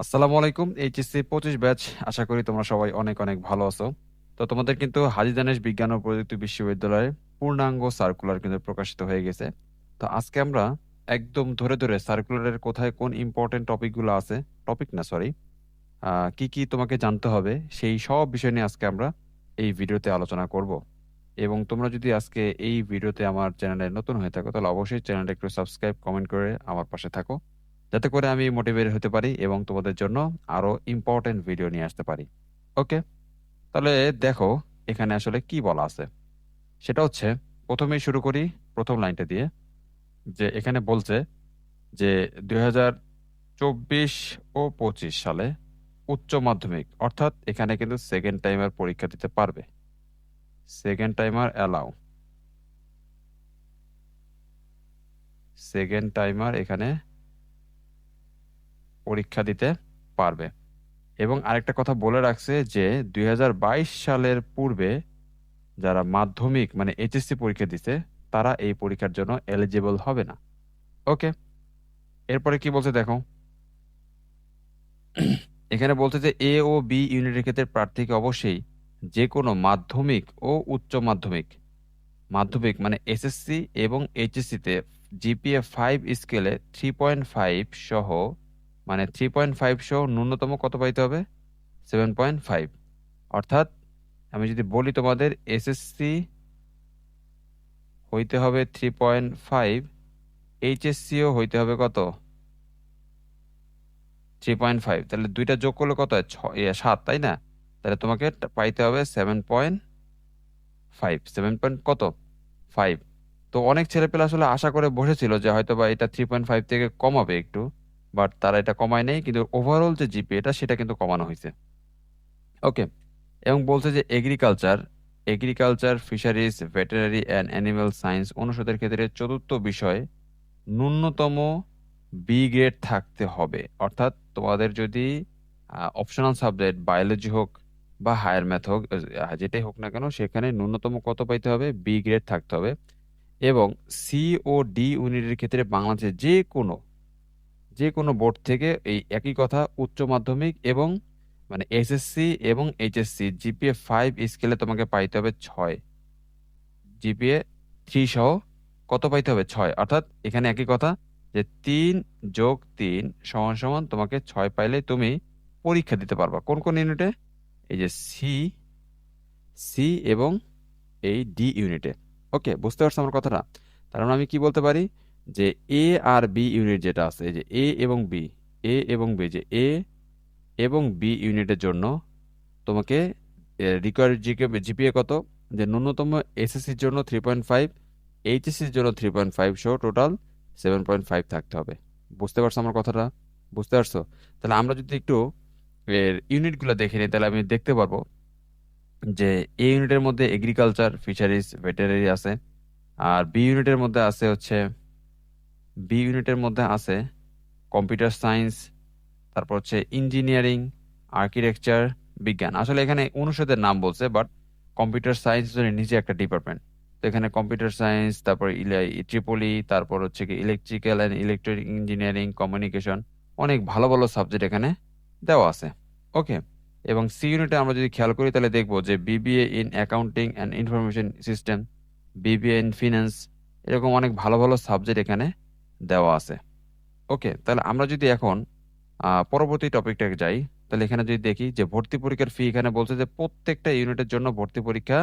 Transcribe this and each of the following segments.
আসসালামু আলাইকুম, এইচএসসি পঁচিশ ব্যাচ। আশা করি তোমরা সবাই অনেক অনেক ভালো আছো। তো তোমাদের কিন্তু হাজী দানেশ বিজ্ঞান ও প্রযুক্তি বিশ্ববিদ্যালয়ের পূর্ণাঙ্গ সার্কুলার কিন্তু প্রকাশিত হয়ে গেছে। তো আজকে আমরা একদম ধরে ধরে সার্কুলারের কোথায় কোন ইম্পর্টেন্ট টপিকগুলো আছে টপিক না সরি কি কি তোমাকে জানতে হবে, সেই সব বিষয় নিয়ে আজকে আমরা এই ভিডিওতে আলোচনা করব। এবং তোমরা যদি আজকে এই ভিডিওতে আমার চ্যানেলে নতুন হয়ে থাকো, তাহলে অবশ্যই চ্যানেলটা একটু সাবস্ক্রাইব কমেন্ট করে আমার পাশে থাকো। যাতে করে আমি মোটিভেট হতে পারি এবং তোমাদের জন্য আরও ইম্পর্টেন্ট ভিডিও নিয়ে আসতে পারি। ওকে তাহলে দেখো, এখানে আসলে কি বলা আছে? সেটা হচ্ছে, প্রথমেই শুরু করি প্রথম লাইনটা দিয়ে, যে এখানে বলছে যে দু হাজার চব্বিশ ও পঁচিশ সালে উচ্চ মাধ্যমিক, অর্থাৎ এখানে কিন্তু সেকেন্ড টাইমার পরীক্ষা দিতে পারবে। Second timer allow second timer এখানে পরীক্ষা দিতে পারবে। এবং আরেকটা কথা বলে রাখছে যে, দুই হাজার বাইশ সালের পূর্বে যারা মাধ্যমিক মানে এইচএসসি পরীক্ষা দিছে, তারা এই পরীক্ষার জন্য এলিজিবল হবে না। ওকে এরপরে কি বলছে দেখো? এখানে বলছে যে এ ও বি ইউনিটের ক্ষেত্রে প্রার্থীকে অবশ্যই যে কোনো মাধ্যমিক ও উচ্চ মাধ্যমিক মাধ্যমিক মানে এসএসসি এবং এইচএসসিতে জিপিএ ফাইভ স্কেলে থ্রি পয়েন্ট ফাইভ সহ মানে থ্রি পয়েন্ট ফাইভ সহ ন্যূনতম কত পাইতে হবে? সেভেন পয়েন্ট ফাইভ অর্থাৎ আমি যদি বলি তোমাদের এসএসসি হইতে হবে থ্রি পয়েন্ট ফাইভ এইচএসসিও হইতে হবে কত? থ্রি পয়েন্ট ফাইভ তাহলে দুইটা যোগ করলে কত? হয় সাত, তাই না? তাহলে তোমাকে পাইতে হবে seven point five seven point কত? ফাইভ তো অনেক ছেলেপেলে আসলে আশা করে বসেছিল যে হয়তো বা এটা থ্রি পয়েন্ট ফাইভ থেকে কমাবে একটু। বাট তারা এটা কমায় নেই, কিন্তু ওভারঅল যে জিপি এটা, সেটা কিন্তু কমানো হয়েছে। ওকে এবং বলছে যে agriculture agriculture fisheries veterinary and animal science অনুষদের ক্ষেত্রে চতুর্থ বিষয়, ন্যূনতম বি গ্রেড থাকতে হবে। অর্থাৎ তোমাদের যদি অপশনাল সাবজেক্ট বায়োলজি হোক বা হায়ার ম্যাথ হোক যেটাই হোক না কেন, সেখানে ন্যূনতম কত পাইতে হবে? বি গ্রেড থাকতে হবে। এবং সি ও ডি ইউনিটের ক্ষেত্রে বাংলাদেশের যে কোনো যে কোনো বোর্ড থেকে এই একই কথা উচ্চ মাধ্যমিক এবং মানে এসএসসি এবং এইচএসসি জিপিএ ফাইভ স্কেলে তোমাকে পাইতে হবে ছয়। জিপিএ থ্রি সহ কত পাইতে হবে? ছয়। অর্থাৎ এখানে একই কথা যে তিন যোগ তিন সমান সমান তোমাকে ছয় পাইলে তুমি পরীক্ষা দিতে পারবা। কোন কোন ইউনিটে এই যে সি সি এবং এই ডি ইউনিটে ওকে বুঝতে পারছ আমার কথাটা? তার মানে আমি কি বলতে পারি? যে এ আর বি ইউনিট যেটা আছে যে এ এবং বি এ এবং বি যে এ এবং বি ইউনিটের জন্য তোমাকে রিকোয়ার জিপিএ কত? যে ন্যূনতম এসএসসির জন্য থ্রি পয়েন্ট ফাইভ এইচএসসির জন্য থ্রি পয়েন্ট ফাইভ সহ টোটাল সেভেন পয়েন্ট ফাইভ থাকতে হবে। বুঝতে পারছ আমার কথাটা? বুঝতে পারছ? তাহলে আমরা যদি একটু এর ইউনিটগুলো দেখে নিই, তাহলে আমি দেখতে পারব যে এ ইউনিটের মধ্যে এগ্রিকালচার ফিশারিজ ভেটেনারি আছে, আর বি ইউনিটের মধ্যে আছে হচ্ছে বি ইউনিটের মধ্যে আছে কম্পিউটার সায়েন্স তারপর হচ্ছে ইঞ্জিনিয়ারিং আর্কিটেকচার বিজ্ঞান। আসলে এখানে অনুষদের নাম বলছে বাট কম্পিউটার সায়েন্স নিজে একটা ডিপার্টমেন্ট তো এখানে কম্পিউটার সায়েন্স তারপর ট্রিপলি তারপর হচ্ছে কি electrical and electronic engineering communication অনেক ভালো ভালো সাবজেক্ট এখানে দেওয়া আছে। ওকে এবং সি ইউনিটে আমরা যদি খেয়াল করি, তাহলে দেখব যে BBA in accounting and information system BBA in finance এরকম অনেক ভালো ভালো সাবজেক্ট এখানে দেওয়া আছে। ওকে, তাহলে আমরা যদি এখন পরবর্তী টপিকটাকে যাই, তাহলে এখানে যদি দেখি যে ভর্তি পরীক্ষার ফি এখানে বলছে যে প্রত্যেকটা ইউনিটের জন্য ভর্তি পরীক্ষা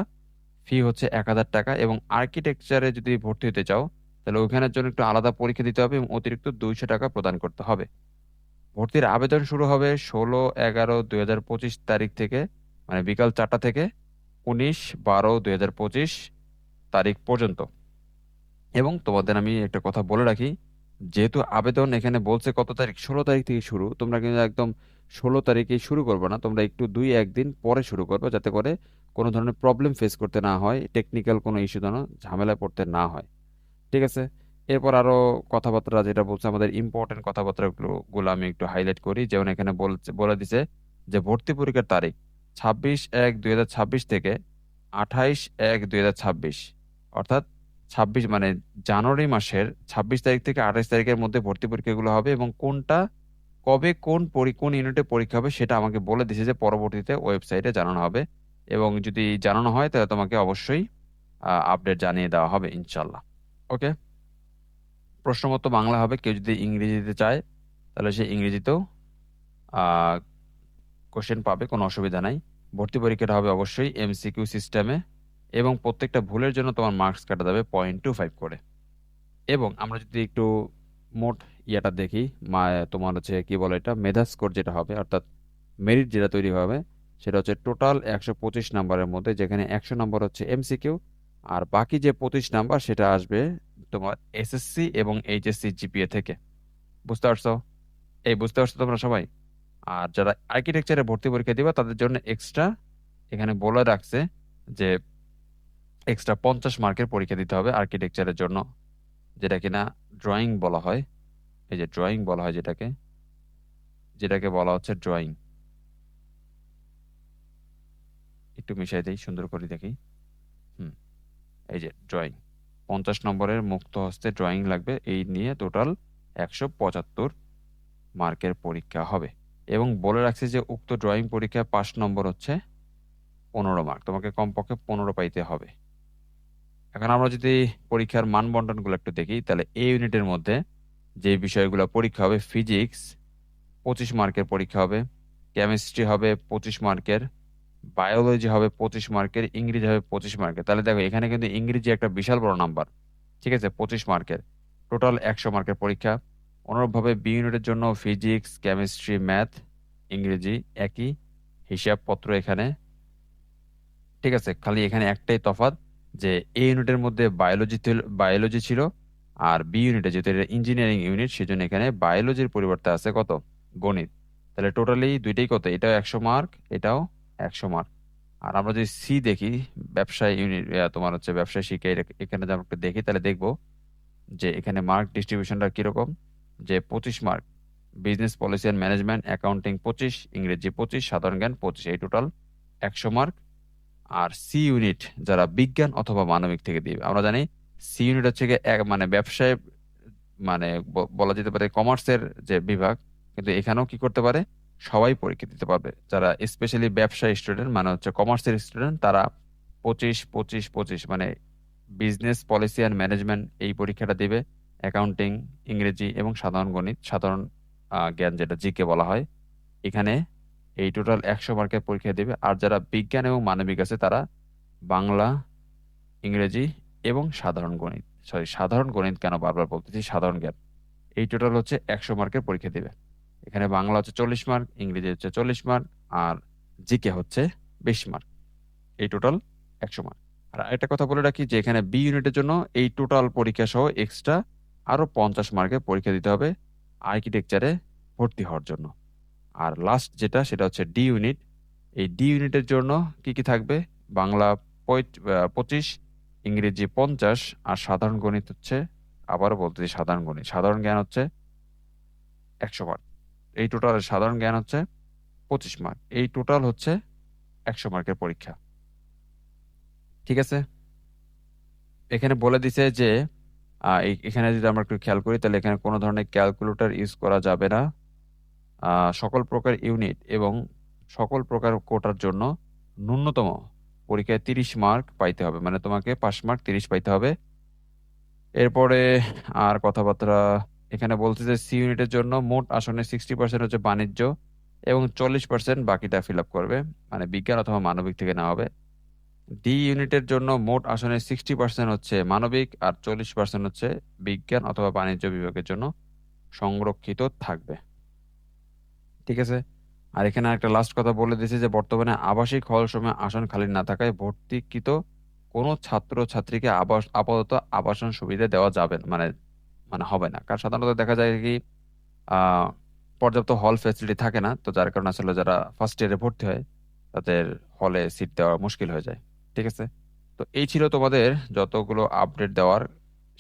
ফি হচ্ছে এক হাজার টাকা এবং আর্কিটেকচারে যদি ভর্তি হতে চাও, তাহলে ওইখানের জন্য একটু আলাদা পরীক্ষা দিতে হবে এবং অতিরিক্ত দুইশো টাকা প্রদান করতে হবে। ভর্তির আবেদন শুরু হবে ষোলো এগারো দুই হাজার পঁচিশ তারিখ থেকে মানে বিকাল চারটা থেকে উনিশ বারো দুই হাজার পঁচিশ তারিখ পর্যন্ত। এবং তোমাদের আমি একটা কথা বলে রাখি, যেহেতু আবেদন এখানে বলছে কত তারিখ? ষোলো তারিখ থেকে শুরু। তোমরা কিন্তু একদম ষোলো তারিখে শুরু করবে না। তোমরা একটু দুই একদিন পরে শুরু করবে যাতে করে কোনো ধরনের প্রবলেম ফেস করতে না হয় টেকনিক্যাল কোনো ইস্যু যেন ঝামেলায় পড়তে না হয়। ঠিক আছে? এরপর আরও কথাবার্তা যেটা বলছে, আমাদের ইম্পর্টেন্ট কথাবার্তাগুলো আমি একটু হাইলাইট করি। যেমন এখানে বলছে, বলে দিছে যে ভর্তি পরীক্ষার তারিখ ছাব্বিশ এক দুই থেকে আঠাইশ এক দুই অর্থাৎ ছাব্বিশ মানে জানুয়ারি মাসের ছাব্বিশ তারিখ থেকে আঠাইশ তারিখের মধ্যে ভর্তি পরীক্ষাগুলো হবে এবং কোনটা, কবে, কোন কোন ইউনিটে পরীক্ষা হবে সেটা আমাকে বলে দিছে যে পরবর্তীতে ওয়েবসাইটে জানানো হবে এবং যদি জানানো হয় তাহলে তোমাকে অবশ্যই আপডেট জানিয়ে দেওয়া হবে ইনশাল্লাহ ওকে? প্রশ্ন মতো বাংলা হবে, কেউ যদি ইংরেজিতে চায় তাহলে সে ইংরেজিতেও কোশ্চেন পাবে, কোনো অসুবিধা নাই। ভর্তি পরীক্ষাটা হবে অবশ্যই এমসিকিউ সিস্টেমে এবং প্রত্যেকটা ভুলের জন্য তোমার মার্কস কাটা যাবে পয়েন্ট টু ফাইভ করে। এবং আমরা যদি একটু মোট ইয়েটা দেখি, মা, তোমার হচ্ছে কি বলে এটা? মেধা স্কোর যেটা হবে, অর্থাৎ মেরিট যেটা তৈরি হবে, সেটা হচ্ছে টোটাল একশো পঁচিশ নাম্বারের মধ্যে, যেখানে একশো নম্বর হচ্ছে এমসিকিউ আর বাকি যে পঁচিশ নাম্বার, সেটা আসবে তোমার এসএসসি এবং এইচএসসি জিপিএ থেকে। বুঝতে পারছ? এই বুঝতে পারছ তোমরা সবাই? আর যারা আর্কিটেকচারে ভর্তি পরীক্ষা দিবা, তাদের জন্য এক্সট্রা এখানে বলে রাখছে যে এক্সট্রা পঞ্চাশ মার্কের পরীক্ষা দিতে হবে আর্কিটেকচারের জন্য, যেটা কিনা ড্রয়িং বলা হয়। এই যে ড্রয়িং বলা হয় যেটাকে যেটাকে বলা হচ্ছে ড্রয়িং একটু মিশাই দিই, সুন্দর করে দেখি। হুম, এই যে ড্রয়িং পঞ্চাশ নম্বরের মুক্ত হস্তে ড্রয়িং লাগবে, এই নিয়ে টোটাল একশো পঁচাত্তর মার্কের পরীক্ষা হবে। এবং বলে রাখছি যে উক্ত ড্রয়িং পরীক্ষায় পাঁচ নম্বর হচ্ছে পনেরো মার্ক, তোমাকে কমপক্ষে পনেরো পাইতে হবে। এখন আমরা যদি পরীক্ষার মান বন্টনগুলো একটু দেখি, তাহলে এই ইউনিটের মধ্যে যে বিষয়গুলো পরীক্ষা হবে ফিজিক্স পঁচিশ মার্কের পরীক্ষা হবে কেমিস্ট্রি হবে পঁচিশ মার্কের বায়োলজি হবে পঁচিশ মার্কের, ইংরেজি হবে পঁচিশ মার্কের। তাহলে দেখো, এখানে কিন্তু ইংরেজি একটা বিশাল বড় নাম্বার ঠিক আছে? পঁচিশ মার্কের। টোটাল একশো মার্কের পরীক্ষা। অনুরূপভাবে বি ইউনিটের জন্য ফিজিক্স কেমিস্ট্রি ম্যাথ ইংরেজি একই হিসাবপত্র এখানে। ঠিক আছে? খালি এখানে একটাই তফাৎ। যে এ ইউনিটের মধ্যে বায়োলজি বায়োলজি ছিল আর বি ইউনিটে যেহেতু এটা ইঞ্জিনিয়ারিং ইউনিট সেজন্য এখানে বায়োলজির পরিবর্তে আছে কত? গণিত। তাহলে টোটালি দুইটাই কত? এটাও একশো মার্ক এটাও একশো মার্ক আর আমরা যদি সি দেখি, ব্যবসায় ইউনিট তোমার হচ্ছে ব্যবসায় শিখে এখানে যেমন দেখি, তাহলে দেখব যে এখানে মার্ক ডিস্ট্রিবিউশনটা কীরকম? যে পঁচিশ mark business policy and management accounting পঁচিশ, ইংরেজি পঁচিশ, সাধারণ জ্ঞান পঁচিশ, এই টোটাল একশো মার্ক আর সি ইউনিট যারা বিজ্ঞান অথবা মানবিক থেকে দিবে। আমরা জানি সি ইউনিট হচ্ছে এক মানে ব্যবসায় মানে বলা যেতে পারে কমার্সের যে বিভাগ, কিন্তু এখানেও কি করতে পারে? সবাই পরীক্ষা দিতে পারবে। যারা স্পেশালি ব্যবসায় স্টুডেন্ট মানে হচ্ছে কমার্সের স্টুডেন্ট তারা পঁচিশ পঁচিশ পঁচিশ মানে বিজনেস পলিসি অ্যান্ড ম্যানেজমেন্ট এই পরীক্ষাটা দিবে। অ্যাকাউন্টিং ইংরেজি এবং সাধারণ গণিত, সাধারণ জ্ঞান যেটা জিকে বলা হয়। এখানে এই টোটাল একশো মার্কের পরীক্ষা দেবে। আর যারা বিজ্ঞান এবং মানবিক আছে, তারা বাংলা, ইংরেজি এবং সাধারণ গণিত সরি সাধারণ গণিত কেন বারবার বলতেছি? সাধারণ জ্ঞান। এই টোটাল হচ্ছে একশো মার্কের পরীক্ষা দেবে। এখানে বাংলা হচ্ছে চল্লিশ মার্ক ইংরেজি হচ্ছে চল্লিশ মার্ক আর জিকে হচ্ছে বিশ মার্ক এই টোটাল একশো মার্ক আর একটা কথা বলে রাখি যে, এখানে বি ইউনিটের জন্য এই টোটাল পরীক্ষা সহ এক্সট্রা আরও পঞ্চাশ মার্কের পরীক্ষা দিতে হবে আর্কিটেকচারে ভর্তি হওয়ার জন্য। আর লাস্ট যেটা, সেটা হচ্ছে ডি ইউনিট এই ডি ইউনিটের জন্য কি কি থাকবে? বাংলা পঁচিশ, ইংরেজি পঞ্চাশ, আর সাধারণ গণিত হচ্ছে, আবারও বলতেছি সাধারণ গণিত। সাধারণ জ্ঞান হচ্ছে একশো মার্ক এই টোটাল সাধারণ জ্ঞান হচ্ছে পঁচিশ মার্ক এই টোটাল হচ্ছে একশো মার্কের পরীক্ষা। ঠিক আছে? এখানে বলে দিছে যে এখানে যদি আমরা একটু খেয়াল করি, তাহলে এখানে কোনো ধরনের ক্যালকুলেটর ইউজ করা যাবে না। সকল প্রকার ইউনিট এবং সকল প্রকার কোটার জন্য ন্যূনতম পরীক্ষায় তিরিশ মার্ক পাইতে হবে। মানে তোমাকে পাঁচ মার্ক তিরিশ পাইতে হবে। এরপরে আর কথাবার্তা, এখানে বলছে যে সি ইউনিটের জন্য মোট আসনে সিক্সটি পার্সেন্ট হচ্ছে বাণিজ্য এবং চল্লিশ পার্সেন্ট বাকিটা ফিল আপ করবে। মানে বিজ্ঞান অথবা মানবিক থেকে নেওয়া হবে। ডি ইউনিটের জন্য মোট আসনে সিক্সটি পার্সেন্ট হচ্ছে মানবিক আর চল্লিশ পার্সেন্ট হচ্ছে বিজ্ঞান অথবা বাণিজ্য বিভাগের জন্য সংরক্ষিত থাকবে। ঠিক আছে? আর এখানে একটা লাস্ট কথা বলে দিয়েছে যে, বর্তমানে আবাসিক হল সময় আসন খালি না থাকায় ভর্তিকৃত কোনো ছাত্র ছাত্রীকে আবাস, আপাতত আবাসন সুবিধা দেওয়া যাবে মানে মানে হবে না। কারণ সাধারণত দেখা যায় কি পর্যাপ্ত হল ফ্যাসিলিটি থাকে না, তো যার কারণে আসলে যারা ফার্স্ট ইয়ারে ভর্তি হয়, তাদের হলে সিট দেওয়া মুশকিল হয়ে যায়, ঠিক আছে? তো এই ছিল তোমাদের যতগুলো আপডেট দেওয়ার,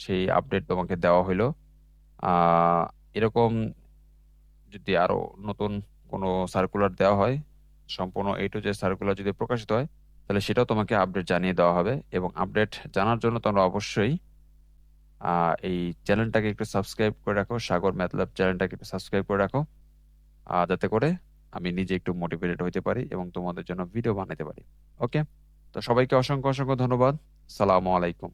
সেই আপডেট তোমাকে দেওয়া হইল। এরকম যদি আরও নতুন কোনো সার্কুলার দেওয়া হয়, সম্পূর্ণ এই টু যে সার্কুলার যদি প্রকাশিত হয়, তাহলে সেটাও তোমাকে আপডেট জানিয়ে দেওয়া হবে এবং আপডেট জানার জন্য তোমরা অবশ্যই এই চ্যানেলটাকে একটু সাবস্ক্রাইব করে রাখো, সাগর ম্যাথল্যাব চ্যানেলটাকে একটু সাবস্ক্রাইব করে রাখো যাতে করে আমি নিজে একটু মোটিভেটেড হইতে পারি এবং তোমাদের জন্য ভিডিও বানাতে পারি। ওকে তো সবাইকে অসংখ্য অসংখ্য ধন্যবাদ। সালামু আলাইকুম।